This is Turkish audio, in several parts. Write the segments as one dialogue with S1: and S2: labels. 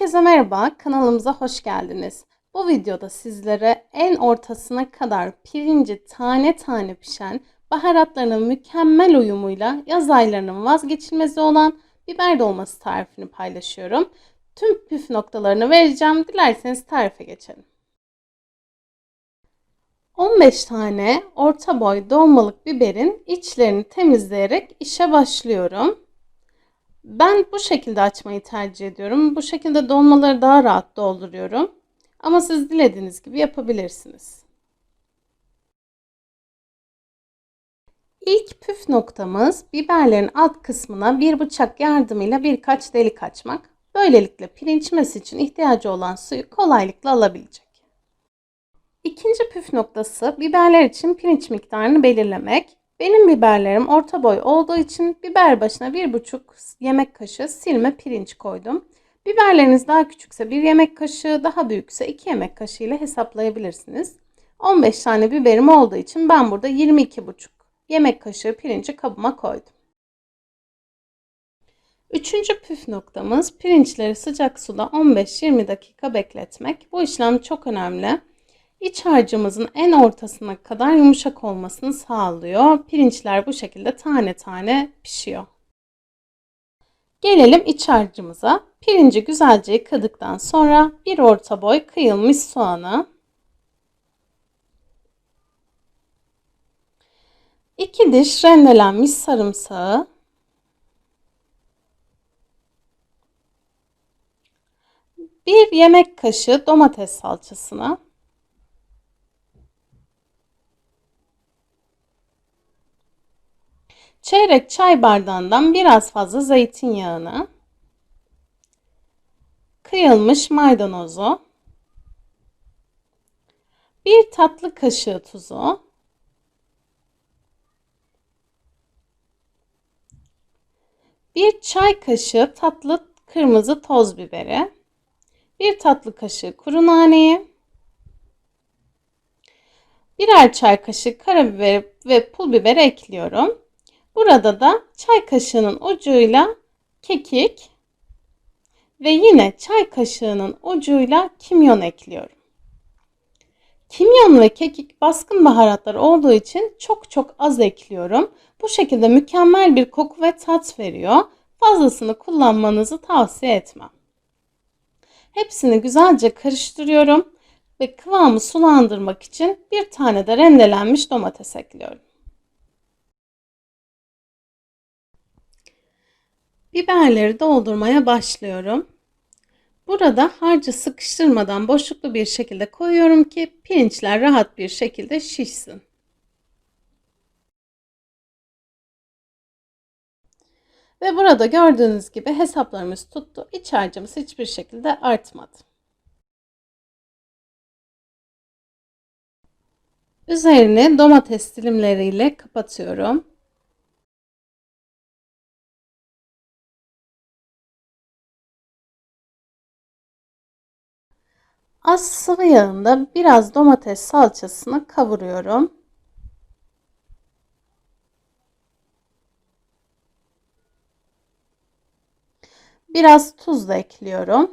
S1: Herkese merhaba, kanalımıza hoş geldiniz. Bu videoda sizlere en ortasına kadar pirinci tane tane pişen, baharatlarının mükemmel uyumuyla yaz aylarının vazgeçilmezi olan biber dolması tarifini paylaşıyorum. Tüm püf noktalarını vereceğim. Dilerseniz tarife geçelim. 15 tane orta boy dolmalık biberin içlerini temizleyerek işe başlıyorum. Ben bu şekilde açmayı tercih ediyorum. Bu şekilde dolmaları daha rahat dolduruyorum. Ama siz dilediğiniz gibi yapabilirsiniz. İlk püf noktamız biberlerin alt kısmına bir bıçak yardımıyla birkaç delik açmak. Böylelikle pirinç için ihtiyacı olan suyu kolaylıkla alabilecek. İkinci püf noktası biberler için pirinç miktarını belirlemek. Benim biberlerim orta boy olduğu için biber başına 1,5 yemek kaşığı silme pirinç koydum. Biberleriniz daha küçükse 1 yemek kaşığı, daha büyükse 2 yemek kaşığı ile hesaplayabilirsiniz. 15 tane biberim olduğu için ben burada 22,5 yemek kaşığı pirinci kabıma koydum. Üçüncü püf noktamız pirinçleri sıcak suda 15-20 dakika bekletmek. Bu işlem çok önemli. İç harcımızın en ortasına kadar yumuşak olmasını sağlıyor. Pirinçler bu şekilde tane tane pişiyor. Gelelim iç harcımıza. Pirinci güzelce yıkadıktan sonra bir orta boy kıyılmış soğanı, 2 diş rendelenmiş sarımsağı, bir yemek kaşığı domates salçasına, Çeyrek çay bardağından biraz fazla zeytinyağını, kıyılmış maydanozu, bir tatlı kaşığı tuzu, bir çay kaşığı tatlı kırmızı toz biberi, bir tatlı kaşığı kuru naneyi, birer çay kaşığı karabiber ve pul biber ekliyorum. Burada da çay kaşığının ucuyla kekik ve yine çay kaşığının ucuyla kimyon ekliyorum. Kimyon ve kekik baskın baharatlar olduğu için çok çok az ekliyorum. Bu şekilde mükemmel bir koku ve tat veriyor. Fazlasını kullanmanızı tavsiye etmem. Hepsini güzelce karıştırıyorum ve kıvamı sulandırmak için bir tane de rendelenmiş domates ekliyorum. Biberleri doldurmaya başlıyorum. Burada harcı sıkıştırmadan boşluklu bir şekilde koyuyorum ki pirinçler rahat bir şekilde şişsin. Ve burada gördüğünüz gibi hesaplarımız tuttu. İç harcımız hiçbir şekilde artmadı. Üzerini domates dilimleriyle kapatıyorum. Az sıvı yağında biraz domates salçasını kavuruyorum. Biraz tuz da ekliyorum.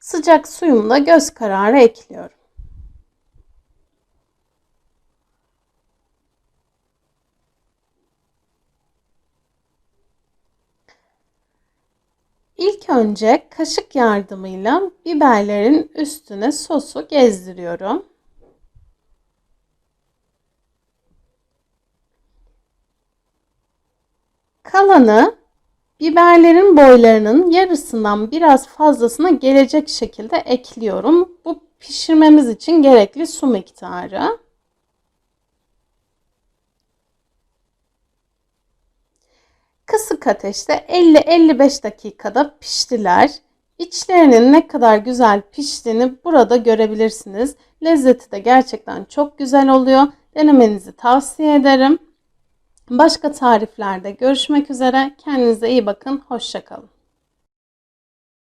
S1: Sıcak suyumu göz kararı ekliyorum. Önce kaşık yardımıyla biberlerin üstüne sosu gezdiriyorum. Kalanı biberlerin boylarının yarısından biraz fazlasına gelecek şekilde ekliyorum. Bu pişirmemiz için gerekli su miktarı. Kısık ateşte 50-55 dakikada piştiler. İçlerinin ne kadar güzel piştiğini burada görebilirsiniz. Lezzeti de gerçekten çok güzel oluyor. Denemenizi tavsiye ederim. Başka tariflerde görüşmek üzere. Kendinize iyi bakın. Hoşçakalın.